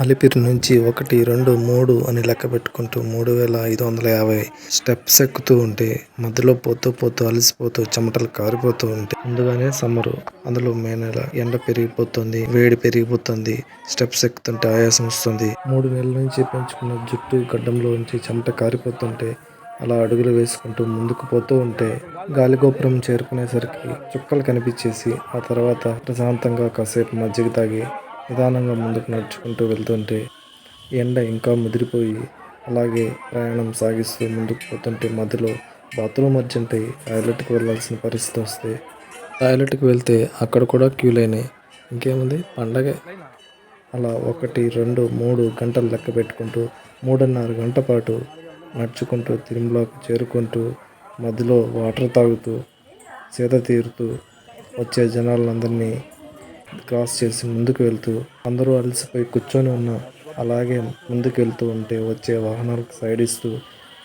అలిపిరి నుంచి ఒకటి రెండు మూడు అని లెక్క పెట్టుకుంటూ మూడు వేల ఐదు వందల యాభై స్టెప్స్ ఎక్కుతూ ఉంటే మధ్యలో పోతూ పోతూ అలసిపోతూ చెమటలు కారిపోతూ ఉంటే ముందుగానే సమ్మరు. అందులో మే నెల ఎండ పెరిగిపోతుంది వేడి పెరిగిపోతుంది స్టెప్స్ ఎక్కుతుంటే ఆయాసం వస్తుంది. మూడు నెలల నుంచి పెంచుకున్న జుట్టు గడ్డంలో ఉంచి చెమట కారిపోతుంటే అలా అడుగులు వేసుకుంటూ ముందుకు పోతూ ఉంటే గాలిగోపురం చేరుకునేసరికి చుక్కలు కనిపించేసి ఆ తర్వాత ప్రశాంతంగా కాసేపు మజ్జిగ తాగి నిదానంగా ముందుకు నడుచుకుంటూ వెళ్తుంటే ఎండ ఇంకా ముదిరిపోయి అలాగే ప్రయాణం సాగిస్తూ ముందుకు పోతుంటే మధ్యలో బాత్రూమ్ అర్జెంట్ అయ్యి టాయిలెట్కి వెళ్ళాల్సిన పరిస్థితి వస్తే టాయిలెట్కి వెళ్తే అక్కడ కూడా క్యూ లైనే. ఇంకేముంది? పండగే. అలా ఒకటి రెండు మూడు గంటలు లెక్క పెట్టుకుంటూ మూడున్నర గంట పాటు నడుచుకుంటూ తిరుమలకు చేరుకుంటూ మధ్యలో వాటర్ తాగుతూ సేద తీరుతూ వచ్చే జనాలందరినీ క్రాస్ చేసి ముందుకు వెళ్తూ అందరూ అలసిపోయి కూర్చొని ఉన్న అలాగే ముందుకు వెళ్తూ ఉంటే వచ్చే వాహనాలకు సైడ్ ఇస్తూ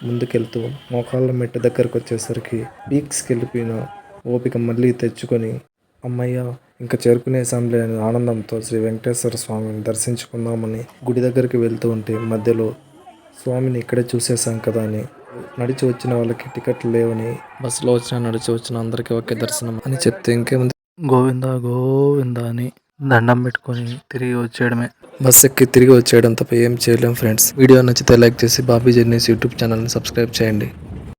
ముందుకెళ్తూ మోకాళ్ళ మెట్టు దగ్గరకు వచ్చేసరికి పీక్స్కి వెళ్ళిపోయిన ఓపిక మళ్ళీ తెచ్చుకొని అమ్మయ్య ఇంకా చేరుకునేసాంలే అనే ఆనందంతో శ్రీ వెంకటేశ్వర స్వామిని దర్శించుకుందామని గుడి దగ్గరికి వెళ్తూ ఉంటే మధ్యలో స్వామిని ఇక్కడే చూసేసాం కదా అని నడిచి వచ్చిన వాళ్ళకి టికెట్లు లేవని బస్సులో వచ్చిన నడిచి వచ్చిన అందరికీ ఒకే దర్శనం అని చెప్తే ఇంకేముంది? గోవిందా గోవిందా అని దండం పెట్టుకొని తిరిగి వచ్చేయడమే. బస్ ఎక్కి తిరిగి వచ్చేయడం తప్ప ఏం చేయలేం ఫ్రెండ్స్ వీడియో నచ్చితే లైక్ చేసి బాబీ జర్నీస్ యూట్యూబ్ ఛానల్ని సబ్స్క్రైబ్ చేయండి.